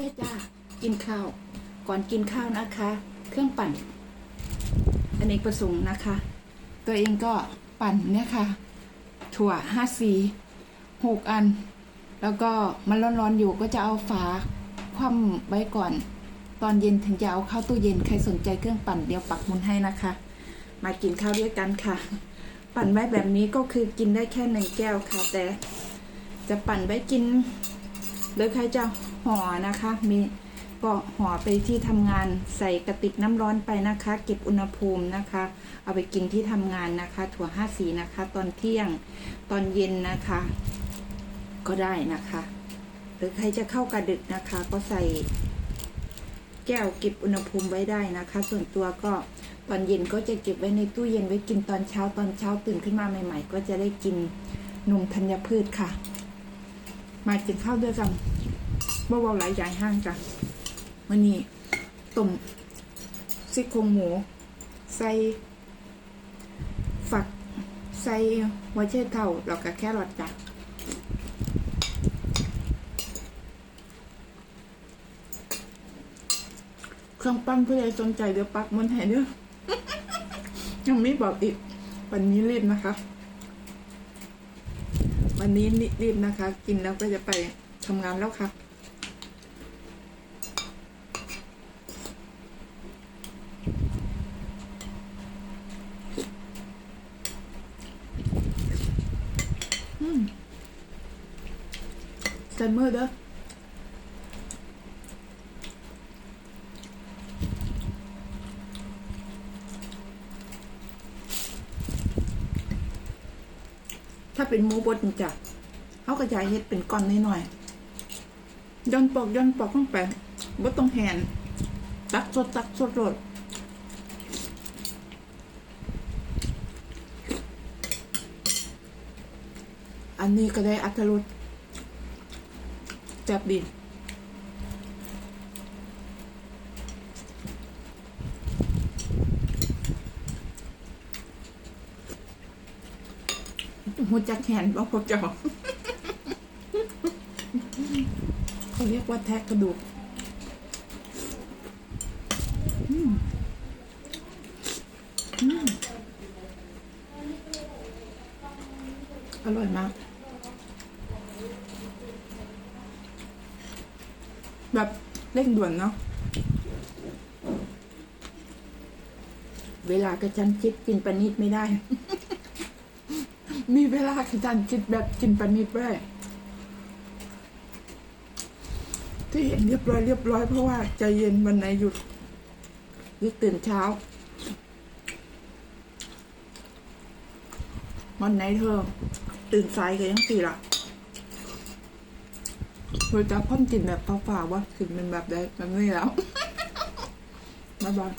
ด้จ้ากินข้าว ก่อนกินข้าวนะคะ เครื่องปั่นอเนกประสงค์นะคะ ตัวเองก็ปั่นเนี่ยค่ะ ถั่วห้าสีหกอัน แล้วก็มันร้อนๆอยู่ก็จะเอาฝาคว่ำไว้ก่อน ตอนเย็นถึงจะเอาเข้าตู้เย็นใครสนใจเครื่องปั่นเดี๋ยวปักมุนให้นะคะ มากินข้าวด้วยกันค่ะ ปั่นไว้แบบนี้ก็คือกินได้แค่หนึ่งแก้วค่ะ แต่จะปั่นไว้กินหรือใครจะ ห่อนะคะ มีก็ห่อไปที่ทำงานใส่กระติกน้ำร้อนไปนะคะ เก็บอุณหภูมินะคะ เอาไปกินที่ทำงานนะคะ ถั่วห้าสีนะคะ ตอนเที่ยงตอนเย็นนะคะ ก็ได้นะคะ หรือใครจะเข้ากระดึกนะคะ ก็ใส่แก้วเก็บอุณหภูมิไว้ได้นะคะ ส่วนตัวก็ตอนเย็นก็จะเก็บไว้ในตู้เย็นไว้กินตอนเช้าตอนเช้าตื่นขึ้นมาใหม่ ๆ ก็จะได้กินนมธัญพืชค่ะ มากินข้าวด้วยกัน บ่เบาหลายใหญ่ห้างจ้ะวันนี้ต้มซี่โครงหมู ใส่ฝัก ใส่หัวเชเท่าแล้วก็แครอทจ้ะเครื่องปั้นผู้ใดสนใจเดี๋ยวปักมันให้เด้อยังไม่บอกอีก วันนี้รีบนะคะ วันนี้รีบนะคะ กินแล้วก็จะไปทำงานแล้วค่ะ อืม ใจมือเด้อถ้าเป็นหมูบดจ้ะเขาก็จะเฮ็ดเป็นก้อนน้อยย่อนปอกย่อนปอกลงไปบ่ต้องแหนตักสดตักสดรดอันนี้ก็ได้อัตรส จับดีหัวจักแขนบ่พบเจ้าเขาเรียกว่าแทกกระดูกอร่อยมาก แบบเร่งด่วนเนาะเวลากระชันชิดกินปนิดไม่ได้ มีเวลากระชันชิดแบบกินปนิดด้วยที่เห็นเรียบร้อยเรียบร้อยเพราะว่าใจเย็นวันไหนหยุดหยุดตื่นเช้า วันไหนเธอ ตื่นสายก็ยังสี่ละ เราจะพ่นกลิ่นแบบเปล่าๆว่ากลิ่นเป็นแบบใดแบบนี้แล้วบ๊ายบาย